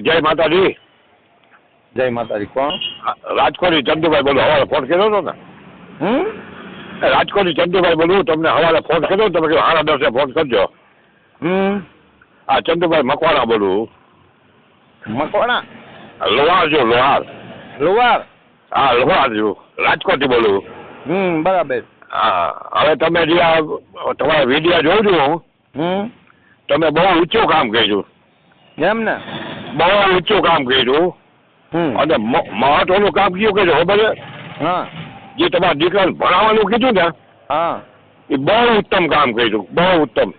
જય માતાજી. જય માતાજી કોણ? રાજકોટથી ચંદુભાઈ બોલું હવારે ફોન કર્યો હતો ને? હમ? રાજકોટથી ચંદુભાઈ બોલું તમને હવારે ફોન કર્યો તમે કહ્યું સાડા દસે ફોન કરજો. હમ? આ ચંદુભાઈ મકવાણા બોલું. મકવાણા? લોહાર જો લોહાર. લોહાર? હા લોહાર જો રાજકોટથી બોલું. હમ બરાબર. હા હવે તમે જે આ તમારા વીડિયો જોઉં છું હું તમે બહુ ઊંચું કામ કર્યું. એમ ને? બહુ ઊંચું કામ કર્યું. અને મ- મહત્વનું કામ કયું કર્યું ખબર છે? હા. જે તમારા દીકરાને ભણાવવાનું કીધું ને હા. એ બહુ ઉત્તમ કામ કર્યું બહુ ઉત્તમ.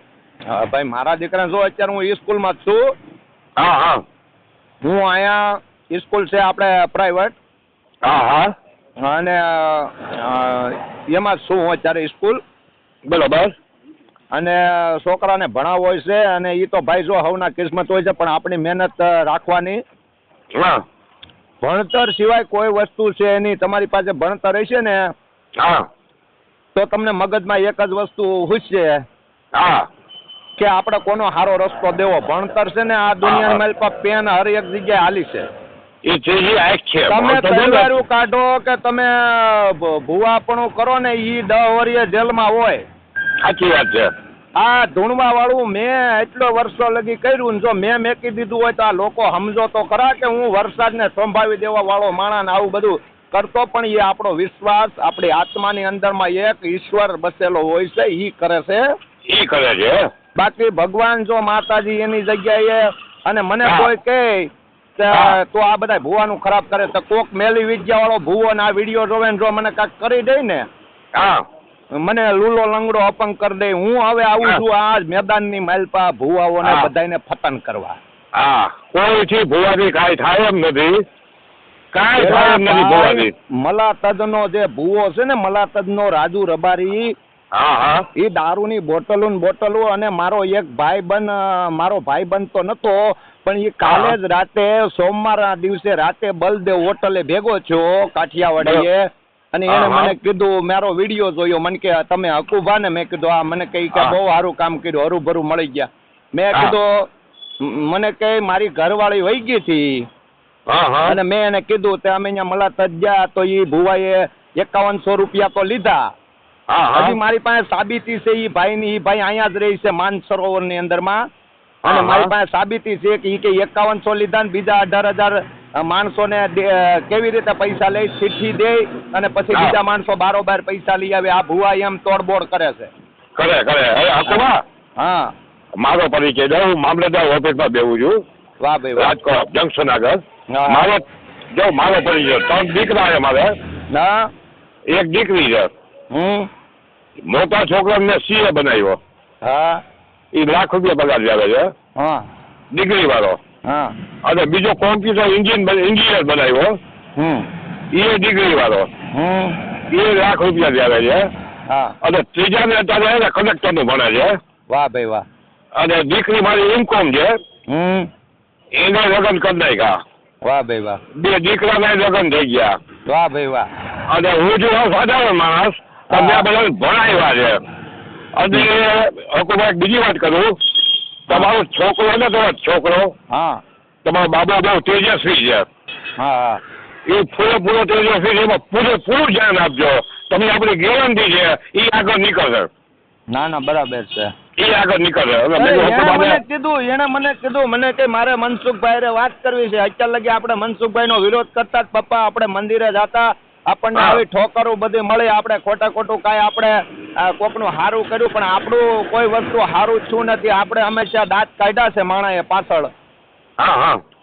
હા ભાઈ મારા દીકરા જો અત્યારે હું સ્કૂલમાં જ છું. હા હા. હું અહીંયા સ્કૂલ છે આપણે પ્રાઇવેટ. હા હા. અને એમાં છું હું અત્યારે સ્કૂલ. બરોબર. અને છોકરાને ભણાવવો હોય છે અને એ તો ભાઈ જો હવના કિસ્મત હોય છે પણ આપણી મહેનત રાખવાની. ભણતર સિવાય કોઈ વસ્તુ છે નહીં તમારી પાસે ભણતર હશે ને હા. તો તમને મગજમાં એક જ વસ્તુ હશે હા. કે આપણે કોનો સારો રસ્તો દેવો? ભણતર છે ને આ દુનિયા મેલ પર પેન હર એક જગ્યાએ હાલી છે. એ તમે તહેવારું કાઢો કે તમે ભુવાપણું કરો ને ઈ દહ વર્ષે જેલમાં હોય. સાચી વાત છે. આ ધૂણવા વાળું મેં એટલો વર્ષો લગી કર્યું ને જો મેં મેકી દીધું હોય તો આ લોકો સમજો તો ખરા કે હું વરસાદને સંભાવી દેવા વાળો માણસ ને આવું બધું કરતો પણ એ આપણો વિશ્વાસ આપણી આત્માની અંદરમાં એક ઈશ્વર બસેલો હોય છે ઈ કરે છે. એ કરે છે? બાકી ભગવાન જો માતાજી એની જગ્યાએ અને મને કોઈ કહે કે. તો આ બધા ભૂવાનું ખરાબ કરે તો કોક મેલી વિદ્યા વાળો ભૂવો ને આ વીડિયો જોવે ને જો મને કાંઈક કરી દે ને. હા. મને લૂલો લંગડો અપંગ કરી દે. હું હવે આવું. છું આ મેદાનની માલપા ભૂવાઓને હા. બધાને ફતન કરવા. હા. કોઈથી ભુવાની કાંઈ થાય એમ નથી. કાંઈ થાય એમ નથી ભુવાની મલાતજ નો જે ભુવો છે ને મલાતજનો રાજુ રબારી એ દારૂની બોટલો ને બોટલો અને મારો એક ભાઈબંધ બન મારો ભાઈ બન તો નતો પણ એ કાલે જ રાતે સોમવાર દિવસે રાતે બલદેવ હોટલે ભેગો છો કાઠિયાવાડીએ. અને એને. મને કીધું મારો વીડિયો જોયો. મને કે તમે હકુભા ને મેં કીધું આ મને કઈ કે બહુ સારું કામ કર્યું હરુભરું મળી ગયા. મેં. કીધું મને કે મારી ઘરવાળી વહી ગઈ હતી. અને મેં એને કીધું તે અમે અહીંયા મલાતજ ગયા તો એ ભુવાએ એકાવનસો રૂપિયા તો લીધા. હજી મારી પાસે સાબિતી છે એ ભાઈ ની એ ભાઈ અહીંયા જ રહી છે માન અંદર અંદરમાં. અને મારી પાસે સાબિતી છે કે એ કે એકાવનસો લીધા ને બીજા અઢાર હજાર માણસોને કેવી રીતે પૈસા લઈ ચિઠ્ઠી દે અને પછી બીજા માણસો બારોબાર પૈસા લઈ આવે આ ભુવા એમ તોડબોડ કરે છે. કરે કરે. હા. મારો પરિચય દઉં હું મામલતદાર ઓફિસમાં બેવું છું. વાહ ભાઈ રાજકોટ જંકશન આગળ. મારો જો મારો પરિચય ત્રણ દીકરા છે મારે. ના. એક દીકરી છે. હમ. મોટા છોકરાને સીએ બનાવ્યો. હા. એ લાખ રૂપિયા પગાર આવે છે હા? દીકરી વાળો. હા. અને બીજો કોમ્પ્યુટર ઇન્જિન ઇન્જિનિયર બનાવ્યો હમ. એ ડિગ્રી વાળો. હમ. એ લાખ રૂપિયા આવે છે હા? અને ત્રીજાને અત્યારે એને કંડક્ટરનું ભણે છે વાહ ભાઈ વાહ. અને દીકરી મારી ઇન્કોમ છે હમ. એને લગ્ન કરી નાખ્યા. વાહ ભાઈ વાહ. બે દીકરાના લગ્ન થઈ ગયા. વાહ ભાઈ વાહ. અને હું જો સાધારણ માણસ તમને બધા. ભણાવ્યા છે. અને એક બીજી વાત કરું. તમારો છોકરો ને તમારો છોકરો હા. તમારો બાબા બહુ તેજસ્વી છે. હા. હા એ પૂરેપૂરો તેજસ્વી છે એમાં પૂરેપૂરું ધ્યાન આપજો. તમને આપણી ગેરંટી છે એ આગળ નીકળશે. ના ના બરાબર છે. એ આગળ નીકળે હવે મેં કીધું, એણે મને કીધું એણે મને કીધું મને કે મારે મનસુખભાઈ વાત કરવી છે. અત્યાર લગી આપણે મનસુખભાઈ નો વિરોધ કરતા જ પપ્પા આપણે મંદિરે જાતા. આપણને. આવી ઠોકરો બધી મળે આપણે ખોટા ખોટું કાંઈ આપણે કોકનું સારું કર્યું પણ આપણું કોઈ વસ્તુ સારું છું નથી. આપણે હંમેશા દાંત કાઢ્યા છે માણાએ પાછળ.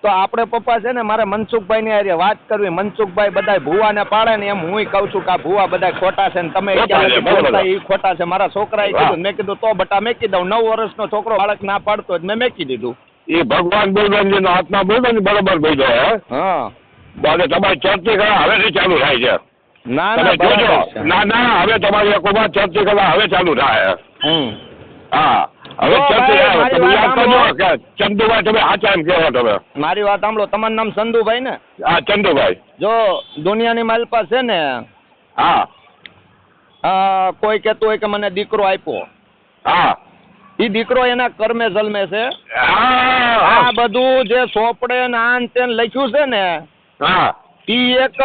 તો આપણે પપ્પા છે ને મારે મનસુખભાઈ ની હારે વાત કરવી. મનસુખભાઈ બધા ભૂવાને પાડે ને એમ હું કહું છું કે આ ભૂવા બધા ખોટા છે ને તમે ખોટા છે, ખોટા મારા છોકરાએ એ કીધું મેં કીધું તો બટા મેકી દઉં. નવ વર્ષનો છોકરો બાળક ના પાડતો જ મેં મેકી દીધું. એ ભગવાન બોલબનજી નો આત્મા બોલબન બરોબર બોલ્યો હે. હા તમારી ચર્ચી કલા હવેથી ચાલુ થાય છે. ના ના જોજો. ના ના હવે તમારી અકોમાં ચર્ચી કલા હવે ચાલુ થાય. હા હવે ચંદુભાઈ તમે સાચા એમ કહો તમે? મારી વાત સાંભળો. તમારું નામ સંધુભાઈ ને? હા ચંદુભાઈ. જો દુનિયાની માલપા છે ને હા. કોઈ કેતું હોય કે મને દીકરો આપ્યો. હા. ઈ દીકરો એના કર્મે જલમે છે. આ બધું જે સોપડે ને આન તેન લખ્યું છે ને હા. ઈ એક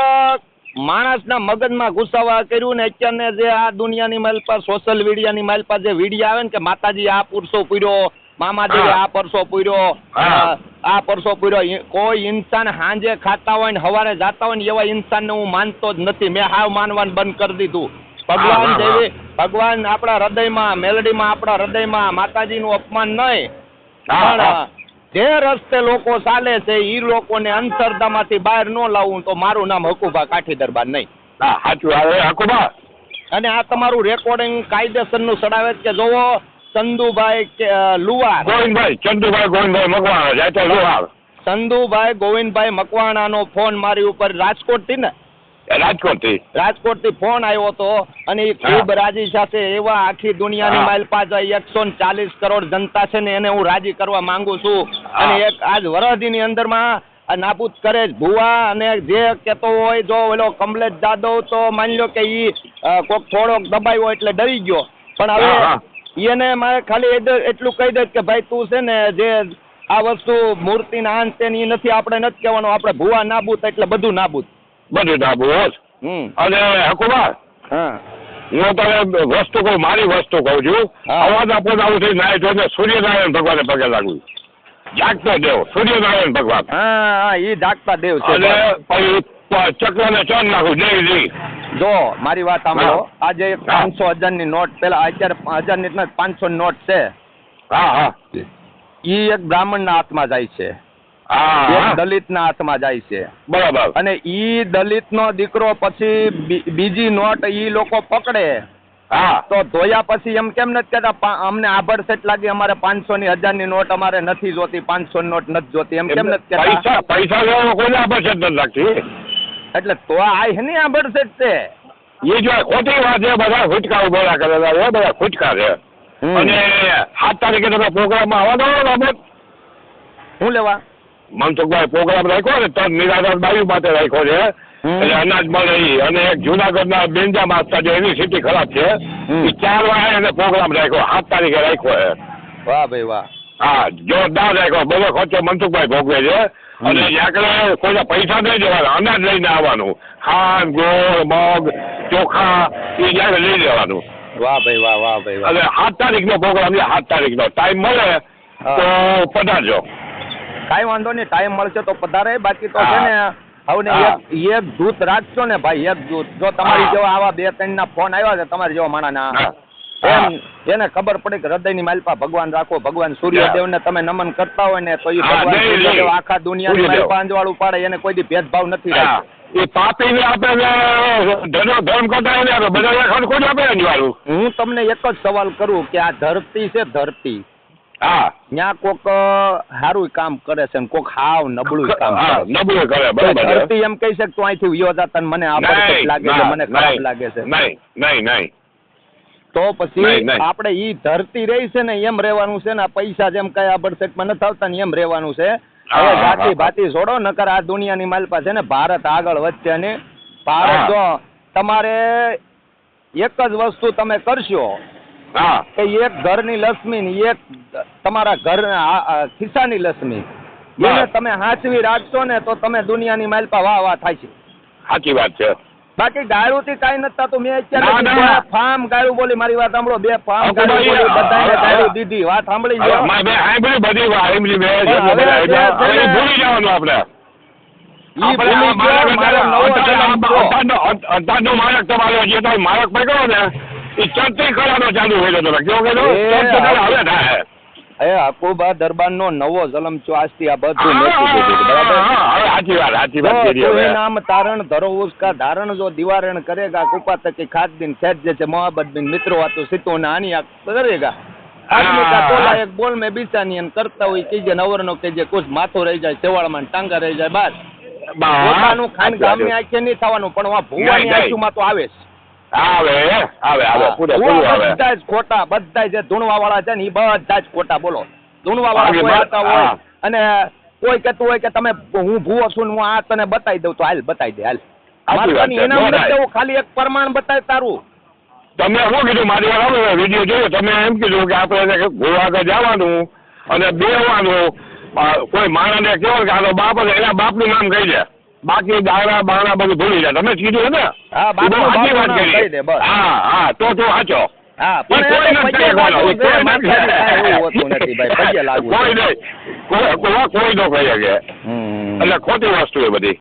માણસના મગજમાં ગુસાવા કર્યું ને અત્યારને જે આ દુનિયાની માઇલ પર સોશિયલ મીડિયાની માઇલ પર જે વીડિયો આવે ને કે માતાજી આ પુરસો પૂર્યો મામાદેવે આ પરસો પૂર્યો આ પરસો પૂર્યો કોઈ ઇન્સાન હાંજે ખાતા હોય ને હવારે જાતા હોય ને એવા ઇન્સાનને હું માનતો જ નથી. મેં હાવ માનવાનું બંધ કરી દીધું. ભગવાન દેવી ભગવાન આપણા હૃદયમાં મેલડીમાં આપણા હૃદયમાં માતાજીનું અપમાન નહીં. પણ. જે રસ્તે લોકો ચાલે છે એ લોકોને અંતરદામાંથી બહાર ન લાવવું તો મારું નામ હકુભા કાઠી દરબાર નહીં. હા સાચું હવે હકુબા અને આ તમારું રેકોર્ડિંગ કાયદેસરનું ચડાવે કે જોવો ચંદુભાઈ લુવાર ગોવિંદભાઈ ચંદુભાઈ ગોવિંદભાઈ મકવાણા તો ચંદુભાઈ ગોવિંદભાઈ મકવાણાનો ફોન મારી ઉપર રાજકોટથી ને. રાજકોટથી. રાજકોટથી ફોન આવ્યો હતો અને એ ખૂબ રાજી સાથે એવા આખી દુનિયાની. માઇલ પાસે એકસો ને ચાલીસ કરોડ જનતા છે ને એને હું રાજી કરવા માંગુ છું. અને એક આજ વરદીની અંદરમાં માં નાબૂદ કરે ભુવા અને જે કેતો હોય જો ઓલો કમલેશ જાદવ તો માની લો કે ઈ અ, કોક થોડોક દબાયો એટલે ડરી ગયો. પણ. હવે એને મારે ખાલી એટલું કહી દે કે ભાઈ તું છે ને જે આ વસ્તુ મૂર્તિ ના અંતે નથી આપણે નથી કહેવાનું. આપણે ભુવા નાબૂદ એટલે બધું નાબૂદ. બધું ડાબુ હોત. હમ. અને હકુબા હા. તને વસ્તુ કહું મારી વસ્તુ કહું છું. અવાજ આપો આવું થઈ નાય તો સૂર્યનારાયણ ભગવાને પગે લાગુ જાગતા દેવ સૂર્યનારાયણ ભગવાન. હા ઈ જાગતા દેવ છે. અને પછી ચક્રને ચણ નાખું જય જય જો મારી વાત સાંભળો. આજે પાંચસો હજાર હજારની નોટ પેલા અત્યારે હજારની પાંચસો નોટ છે. હા હા. ઈ એક બ્રાહ્મણના હાથમાં જાય છે. હા ના હાથમાં જાય છે. બરાબર. અને ઈ દલિતનો દીકરો પછી બીજી નોટ ઈ લોકો પકડે. હા. તો ધોયા પછી એમ કેમ નથી કેતા અમને આભર સેટ લાગી અમારે પાંચસો ની હજારની નોટ અમારે નથી જોતી પાંચસો ની નોટ નથી જોતી એમ કેમ નથી કેતા પૈસા પૈસા લેવાનો કોઈને સેટ નથી લાગતી? એટલે તો આ હેની આભર સેટ છે. એ જો ખોટી વાત છે બધા ફૂટકા ઉભેલા કરેલા છે બધા ફૂટકા છે. અને સાત તારીખે તમે પ્રોગ્રામમાં આવવાનો બાબત? શું લેવા? મનસુખભાઈ પ્રોગ્રામ રાખ્યો ને તો નિરાધાર બાયુ માટે રાખ્યો છે. એટલે અનાજ મળે એ અને એક જુનાગઢના બેંજા માસ્તા જે એની સ્થિતિ ખરાબ છે. એ ચાર વાગે એને પ્રોગ્રામ રાખ્યો સાત તારીખે રાખ્યો છે વાહ ભાઈ વાહ. હા જોરદાર રાખ્યો. બધો ખર્ચો મનસુખભાઈ ભોગવે છે. અને યાકડે કોઈ પૈસા નહીં દેવાના અનાજ લઈને આવવાનું. ખાંડ ગોળ મગ ચોખા એ જયારે લઈ લેવાનું. વાહ ભાઈ વાહ વાહ ભાઈ અને સાત તારીખનો પ્રોગ્રામ છે સાત તારીખનો. ટાઈમ મળે તો પધારજો. કાંઈ વાંધો નહીં ટાઈમ મળશે તો પધારે. બાકી તો છે ને હવે એક એક જૂથ રાખશો ને ભાઈ એક જૂથ જો તમારી જેવા આવા બે ત્રણ ના ફોન આવ્યા છે તમારી જેવા માણાના. ના એને ખબર પડી કે હૃદયની માલપા ભગવાન રાખો ભગવાન સૂર્યદેવને તમે નમન કરતા હોય ને તો એ ભગવાન સૂર્યદેવ આખા દુનિયા ની માલપા અંજવાળું પાડે એને કોઈ દી ભેદભાવ નથી રાખ્યો એ પાપીને આપણે ધર્મ ધર્મ કરતા હોય ને બધા જ આપે અંજવાળું? હું તમને એક જ સવાલ કરું કે આ ધરતી છે ધરતી. હા. ત્યાં કોક સારું કામ કરે છે ને કોક હાવ નબળું કામ કરે નબળું કરે બરાબર ધરતી એમ કહી શકે તું અહીંથી વિયો જાતા તને મને આબડછટ લાગે છે મને ખરાબ લાગે છે. નહીં નહીં નહીં. તો પછી. આપણે ઈ ધરતી રહી છે ને એમ રહેવાનું છે ને આ પૈસા જેમ કઈ આબડસેટમાં નથી આવતા ને એમ રહેવાનું છે. હવે જાતિ ભાતી છોડો નકર આ દુનિયાની માલપા છે ને ભારત આગળ વધશે ને. ભારત જો તમારે એક જ વસ્તુ તમે કરશો હા. કે એક ઘરની લક્ષ્મી ને એક તમારા ઘર ખિસ્સાની લક્ષ્મી. એને તમે હાચવી રાખશો ને તો તમે દુનિયાની માલપા વાહ વાહ થાય છે. સાચી વાત છે. બાકી ગાળુથી કઈ નથી તો મેં અત્યારે ફાર્મ ગાયું બોલી મારી વાત સાંભળો બે ફાર્મ ગાયું બોલી બધાને ગાયું દીધી. વાત સાંભળી મારે બે સાંભળી બધી વાત. સાંભળી મેં ભૂલી જવાનું આપણે. ઈ આપણે ભૂલી આ ગયો, માણસ મારો નવો અત્યારે જન્મ આ થયો. અત્યારનો- અત્યારનો માણસ તમારો જે તમે માણસ પકડો ને ધારણ જો દિવારણ કરેગા કુપા તકે ખાત દિન સેજ જે છે મોહબ્બત બિન મિત્રો વાતો સીતો ને આની કરેગા. એક બોલ મેં બીસાની એમ કરતા હોય કે નવર નો કે જે કુછ માથો રહી જાય સેવાળમાં ટાંગા રહી જાય બસ. પોતાનું ખાન ગામની આંખે નહીં થવાનું પણ આ ભુવાની આંખમાં તો આવે છે આવે આવે આવે પૂરે આવે. બધા જ ખોટા બધા જે ધૂણવા વાળા છે ને એ બધા જ ખોટા બોલો. ધૂણવા વાળા કોઈ આવતા હોય અને કોઈ કહેતું હોય કે તમે હું ભૂવો છું હું આ તને બતાવી દઉં તો હાલ બતાવી દે હાલ. હું ખાલી એક પ્રમાણ બતાવે તારું. તમે શું કીધું? મારી વાર વીડિયો જોયો. તમે એમ કીધું કે આપણે ગોવા આગળ જવાનું અને બેવાનું કોઈ માણસને કેવો કે આનો બાપ એના બાપનું નામ કહી દે. બાકી દાણા બાણા બધું ભૂલી જાય. તમે કીધું ને? હા વાત કરી. હા હા તો તું સાચો હા કોઈ કોઈ નો કહી શકે. એટલે ખોટી વસ્તુ એ બધી.